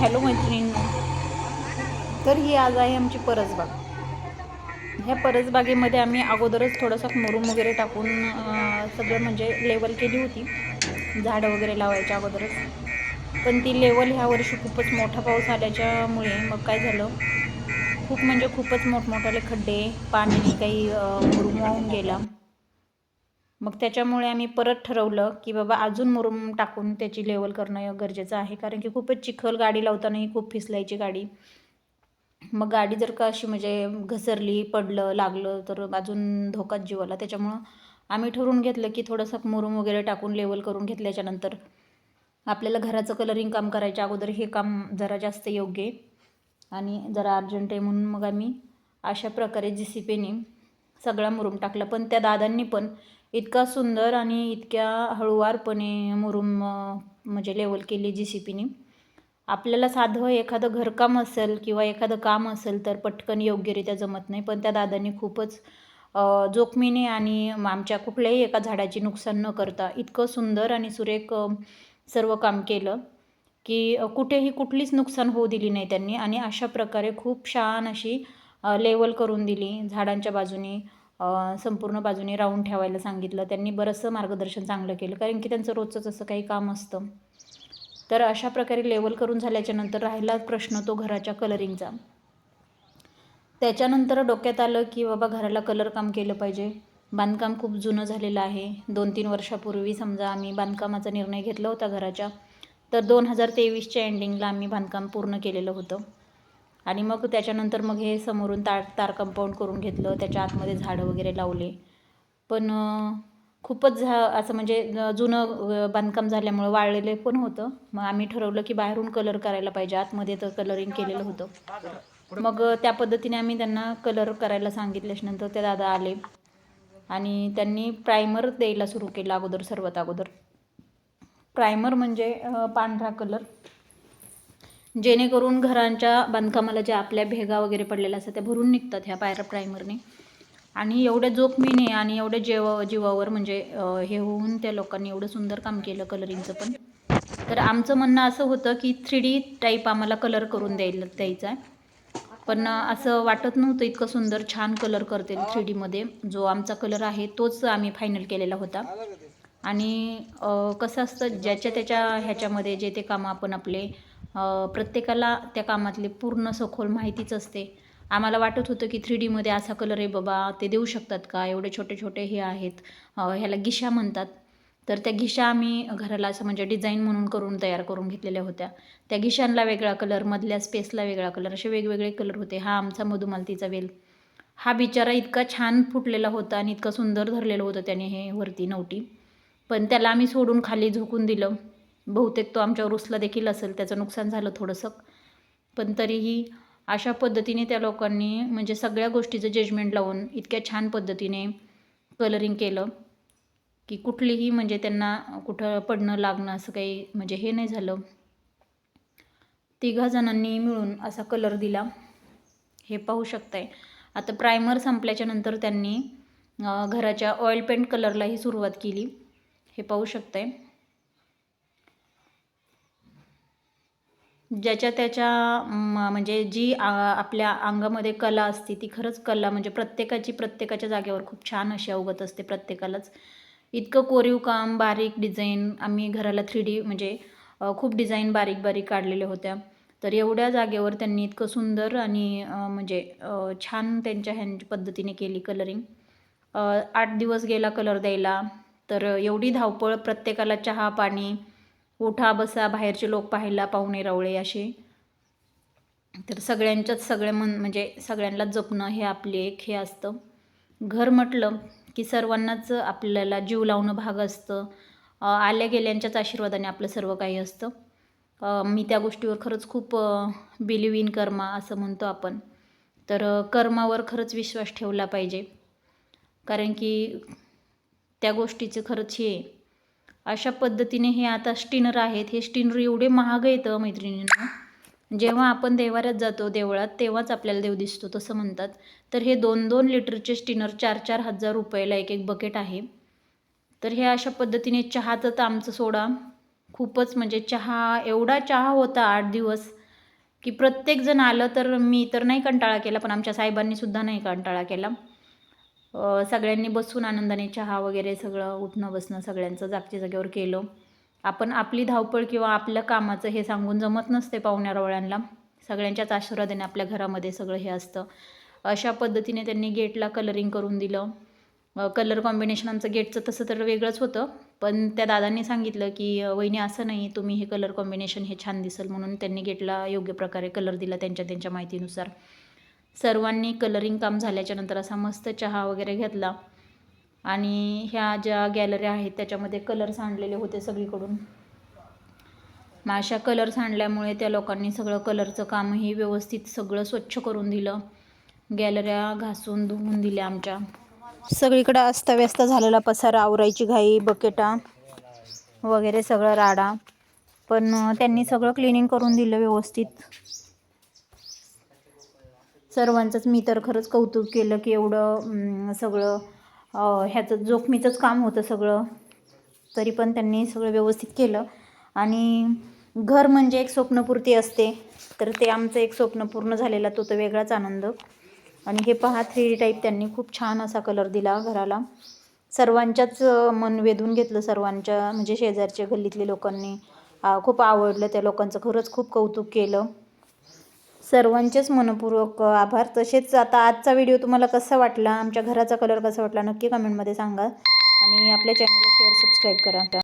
Hello मैत्रिणींनो तर ही आज आहे आमची परसबाग. ह्या परसबागेमध्ये आम्ही अगोदरच थोडंसं मुरुम वगैरे टाकून सगळं म्हणजे लेवल केली होती. झाडं वगैरे लावायच्या अगोदरच. पण ती लेवल ह्या वर्षी खूपच मोठा पाऊस आल्याच्यामुळे मग काय झालं? खूप म्हणजे खूपच मोठमोठाले खड्डे पाण्याने काही मुरुम वाहून गेला. मग त्याच्यामुळे आम्ही परत ठरवलं की बाबा अजून मुरुम टाकून त्याची लेवल करणं गरजेचं आहे. कारण की खूपच चिखल गाडी लावतानाही खूप फिसलायची गाडी. मग गाडी जर का अशी म्हणजे घसरली पडलं लागलं तर अजून धोकाच जीवाला. त्याच्यामुळं आम्ही ठरवून घेतलं की थोडंसं मुरुम वगैरे टाकून लेवल करून घेतल्याच्यानंतर आपल्याला घराचं कलरिंग काम करायच्या अगोदर हे काम जरा जास्त योग्य आहे. आणि जरा अर्जंट आहे म्हणून मग आम्ही अशा प्रकारे जी सी पीने सगळा मुरुम टाकला. पण त्या दादांनी पण इतका सुंदर आणि इतक्या हळूवारपणे मुरुम म्हणजे लेवल केली जी सी पीने आपल्याला साधं एखादं घरकाम असेल किंवा एखादं काम असेल तर पटकन योग्यरित्या जमत नाही. पण त्या दादांनी खूपच जोखमीने आणि आमच्या कुठल्याही एका झाडाची नुकसान न करता इतकं सुंदर आणि सुरेख सर्व काम केलं की कुठेही कुठलीच नुकसान होऊ दिली नाही त्यांनी. आणि अशा प्रकारे खूप छान अशी लेवल करून दिली झाडांच्या बाजूने. संपूर्ण बाजूने राऊंड ठेवायला सांगितलं. त्यांनी बरंचसं मार्गदर्शन चांगलं केलं. कारण की त्यांचं रोजचंच असं काही काम असतं. तर अशा प्रकारे लेवल करून झाल्याच्यानंतर राहिला प्रश्न तो घराच्या कलरिंगचा. त्याच्यानंतर डोक्यात आलं की बाबा घराला कलर काम केलं पाहिजे. बांधकाम खूप जुनं झालेलं आहे. दोन तीन वर्षापूर्वी समजा आम्ही बांधकामाचा निर्णय घेतला होता घराच्या. तर दोन हजार तेवीसच्या एंडिंगला आम्ही बांधकाम पूर्ण केलेलं होतं. आणि मग त्याच्यानंतर मग हे समोरून तार तार कंपाऊंड करून घेतलं. त्याच्या आतमध्ये झाडं वगैरे लावले. पण खूपच झा असं म्हणजे जुनं बांधकाम झाल्यामुळं वाळलेलं पण होतं. मग आम्ही ठरवलं की बाहेरून कलर करायला पाहिजे. आतमध्ये तर कलरिंग केलेलं होतं. मग त्या पद्धतीने आम्ही त्यांना कलर करायला सांगितल्याच्यानंतर ते दादा आले. आणि त्यांनी प्रायमर द्यायला सुरू केलं अगोदर सर्वात अगोदर. प्रायमर म्हणजे पांढरा कलर. जेणेकरून घरांच्या बांधकामाला ज्या आपल्या भेगा वगैरे पडलेल्या असतात त्या भरून निघतात ह्या पायरा प्रायमरने आणि एवढ्या जोखमीने आणि एवढ्या जेवा जीवावर म्हणजे हे होऊन त्या लोकांनी एवढं सुंदर काम केलं कलरिंगचं पण. तर आमचं म्हणणं असं होतं की थ्री डी टाईप आम्हाला कलर करून द्यायला द्यायचा आहे. पण असं वाटत नव्हतं इतकं सुंदर छान कलर करते थ्री डीमध्ये जो आमचा कलर आहे तोच आम्ही फायनल केलेला होता. आणि कसं असतं ज्याच्या त्याच्या ह्याच्यामध्ये जे ते कामं आपण आपले प्रत्येकाला त्या कामातली पूर्ण सखोल माहितीच असते. आम्हाला वाटत होतं की थ्री डीमध्ये असा कलर आहे बाबा ते देऊ शकतात का? एवढे छोटे छोटे हे आहेत. ह्याला गिशा म्हणतात. तर त्या घिशा आम्ही घराला असं म्हणजे डिझाईन म्हणून करून तयार करून घेतलेल्या होत्या. त्या घिशांना वेगळा कलर मधल्या स्पेसला वेगळा कलर असे वेगवेगळे कलर होते. हा आमचा मधुमालतीचा वेल. हा बिचारा इतका छान फुटलेला होता आणि इतका सुंदर धरलेलं होतं त्याने हे वरती नवटी. पण त्याला आम्ही सोडून खाली झोकून दिलं. बहुतेक तो आमच्यावर रुसला देखील असेल त्याचं नुकसान झालं थोडंसं. पण तरीही अशा पद्धतीने त्या लोकांनी म्हणजे सगळ्या गोष्टीचं जजमेंट लावून इतक्या छान पद्धतीने कलरिंग केलं की कुठलीही म्हणजे त्यांना कुठं पडणं लागणं असं काही म्हणजे हे नाही झालं. तिघा जणांनी मिळून असा कलर दिला. हे पाहू शकताय. आता प्रायमर संपल्याच्या नंतर त्यांनी घराच्या ऑइल पेंट कलरलाही सुरुवात केली. हे पाहू शकताय. ज्याच्या त्याच्या म, म्हणजे जी आ, आपल्या अंगामध्ये कला असते ती खरंच कला म्हणजे प्रत्येकाची प्रत्येकाच्या जागेवर खूप छान अशी अवगत असते प्रत्येकालाच. इतकं कोरीव काम बारीक डिझाईन आम्ही घराला थ्री डी म्हणजे खूप डिझाईन बारीक बारीक काढलेल्या होत्या. तर एवढ्या जागेवर त्यांनी इतकं सुंदर आणि म्हणजे छान त्यांच्या ह्या पद्धतीने केली कलरिंग आठ दिवस गेला कलर द्यायला तर एवढी धावपळ प्रत्येकाला चहा पाणी उठा बसा बाहेरचे लोक पाहायला पाहुणे रावळे असे. तर सगळ्यांच्याच सगळे मन म्हणजे सगळ्यांना जपणं हे आपले एक हे असतं. घर म्हटलं की सर्वांनाच आपल्याला जीव लावणं भाग असतं. आल्या गेल्यांच्याच आशीर्वादाने आपलं सर्व काही असतं. मी त्या गोष्टीवर खरंच खूप बिलिव्ह इन कर्मा असं म्हणतो आपण. तर कर्मावर खरंच विश्वास ठेवला पाहिजे. कारण की त्या गोष्टीचं खरंच हे आहे. अशा पद्धतीने हे आता स्टिनर आहेत. हे स्टिनर एवढे महाग येतं मैत्रिणींना. जेव्हा आपण देवाऱ्यात जातो देवळात तेव्हाच आपल्याला देव दिसतो तसं म्हणतात. तर हे दोन दोन लिटरचे स्टिनर चार चार हजार रुपयाला एक एक बकेट आहे. तर हे अशा पद्धतीने चहाचं तर आमचं सोडा. खूपच म्हणजे चहा एवढा चहा होता आठ दिवस की प्रत्येकजण आलं तर मी तर नाही कंटाळा केला पण आमच्या साहेबांनी सुद्धा नाही कंटाळा केला. सगळ्यांनी बसून आनंदाने चहा वगैरे सगळं उठणं बसणं सगळ्यांचं जागच्या जागेवर केलं. आपण आपली धावपळ किंवा आपलं कामाचं हे सांगून जमत नसते पाहुण्यारवळ्यांना सगळ्यांच्याच आशीर्वादाने आपल्या घरामध्ये सगळं हे असतं. अशा पद्धतीने त्यांनी गेटला कलरिंग करून दिलं. कलर कॉम्बिनेशन आमचं गेटचं तसं तर वेगळंच होतं. पण त्या दादांनी सांगितलं की वहिनी असं नाही तुम्ही हे कलर कॉम्बिनेशन हे छान दिसेल म्हणून त्यांनी गेटला योग्य प्रकारे कलर दिला त्यांच्या त्यांच्या माहितीनुसार. सर्वांनी कलरिंग काम झाल्याच्यानंतर असा मस्त चहा वगैरे घेतला. आणि ह्या ज्या गॅलऱ्या आहेत त्याच्यामध्ये कलर्स आणलेले होते सगळीकडून. मग अशा कलर्स आणल्यामुळे त्या लोकांनी सगळं कलरचं कामही व्यवस्थित सगळं स्वच्छ करून दिलं. गॅलऱ्या घासून धुवून दिल्या आमच्या. सगळीकडं अस्ताव्यस्त झालेला पसारा आवरायची घाई बकेटा वगैरे सगळं राडा. पण त्यांनी सगळं क्लिनिंग करून दिलं व्यवस्थित. सर्वांचंच. मी तर खरंच कौतुक केलं की एवढं सगळं ह्याचं जोखमीचंच काम होतं सगळं. तरी पण त्यांनी सगळं व्यवस्थित केलं. आणि घर म्हणजे एक स्वप्नपूर्ती असते. तर ते आमचं एक स्वप्न पूर्ण झालेला तो तर वेगळाच आनंद. आणि हे पहा थ्री डी टाईप त्यांनी खूप छान असा कलर दिला घराला. सर्वांच्याच मन वेधून घेतलं सर्वांच्या म्हणजे शेजारच्या गल्लीतल्या लोकांनी. खूप आवडलं त्या लोकांचं. खरंच खूप कौतुक केलं. सर्वांचेच मनपूर्वक आभार. तसेच आता आजचा व्हिडिओ तुम्हाला कसा वाटला? आमच्या घराचा कलर कसा वाटला? नक्की कमेंटमध्ये सांगा. आणि आपल्या चॅनलला शेअर सबस्क्राईब करा.